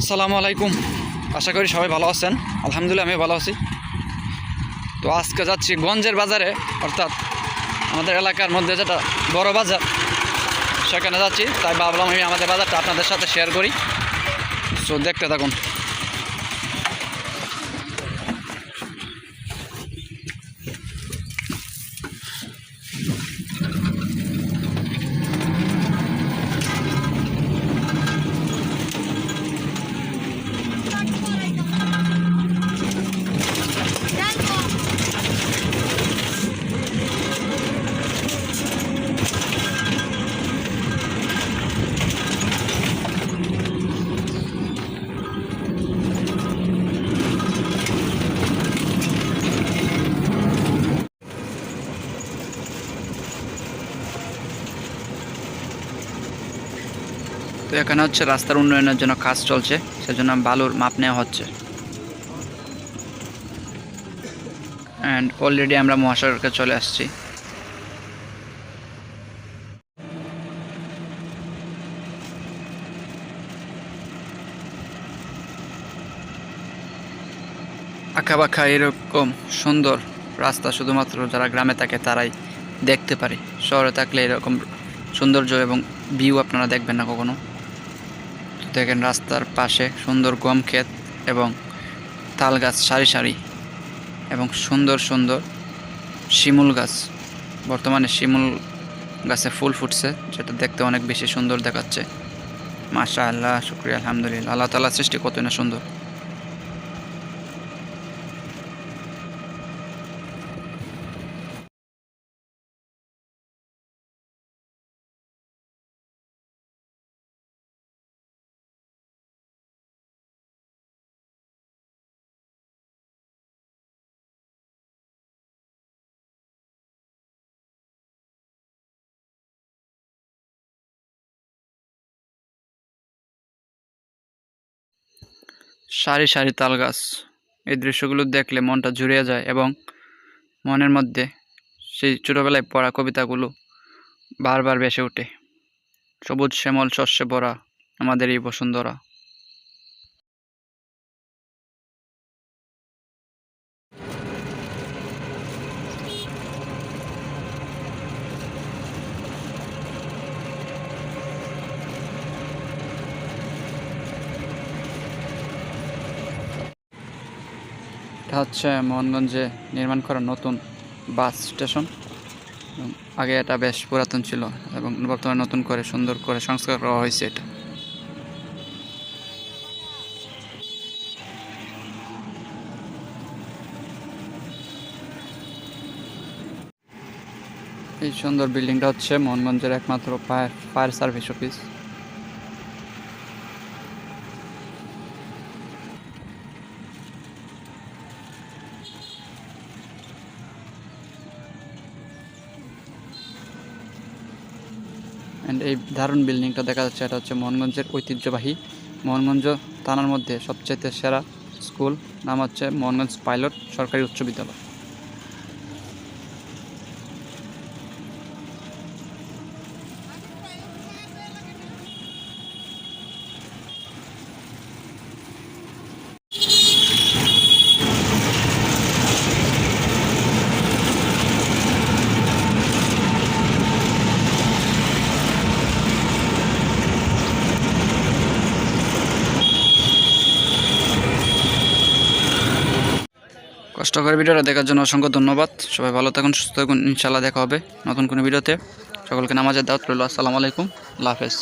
আসসালামু আলাইকুম। আশা করি সবাই ভালো আছেন। আলহামদুলিল্লাহ আমি ভালো আছি। তো আজকে যাচ্ছি গঞ্জের বাজারে, অর্থাৎ আমাদের এলাকার মধ্যে যেটা বড় বাজার, সেখানে যাচ্ছি। তাই ভাবলাম আমি আমাদের বাজারটা আপনাদের সাথে শেয়ার করি। সো দেখতে থাকুন। তো এখানে হচ্ছে রাস্তার উন্নয়নের জন্য কাজ চলছে, সেজন্য বালুর মাপ নেওয়া হচ্ছে। অ্যান্ড অলরেডি আমরা মহাসড়কে চলে আসছি। আঁকাবাঁকা এরকম সুন্দর রাস্তা শুধুমাত্র যারা গ্রামে থাকে তারাই দেখতে পারে। শহরে থাকলে এরকম সৌন্দর্য এবং ভিউ আপনারা দেখবেন না কখনো। দেখেন রাস্তার পাশে সুন্দর গম ক্ষেত এবং তাল গাছ সারি সারি এবং সুন্দর সুন্দর শিমুল গাছ। বর্তমানে শিমুল গাছে ফুল ফুটছে, যেটা দেখতে অনেক বেশি সুন্দর দেখাচ্ছে। মাশা আল্লাহ শুক্রিয়া, আলহামদুলিল্লাহ। আল্লাহ তালা সৃষ্টি কতই না সুন্দর। সারি সারি তাল গাছ। এই দৃশ্যগুলো দেখলে মনটা জুড়িয়ে যায় এবং মনের মধ্যে সেই ছোটোবেলায় পড়া কবিতাগুলো বারবার বেসে ওঠে। সবুজ শ্যামল শস্যে ভরা আমাদের এই বসুন্ধরা। এটা হচ্ছে মোহনগঞ্জে নির্মাণ করা নতুন বাস স্টেশন। আগে এটা বেশ পুরাতন ছিল এবং বর্তমানে নতুন করে সুন্দর করে সংস্কার করা হয়েছে এটা। এই সুন্দর বিল্ডিংটা হচ্ছে মোহনগঞ্জের একমাত্র fire fire service office. And এই দারুণ বিল্ডিংটা দেখা যাচ্ছে, এটা হচ্ছে মোহনগঞ্জের ঐতিহ্যবাহী মোহনগঞ্জ থানার মধ্যে সবচেয়ে সেরা স্কুল নাম হচ্ছে মোহনগঞ্জ পাইলট সরকারি উচ্চ বিদ্যালয়। কষ্ট করে ভিডিওটা দেখার জন্য অসংখ্য ধন্যবাদ। সবাই ভালো থাকুন, সুস্থ থাকুন। ইনশাল্লাহ দেখা হবে নতুন কোনো ভিডিওতে। সকলকে নামাজের দাওয়াত রইল। আসসালামু আলাইকুম। আল্লাহ হাফেজ।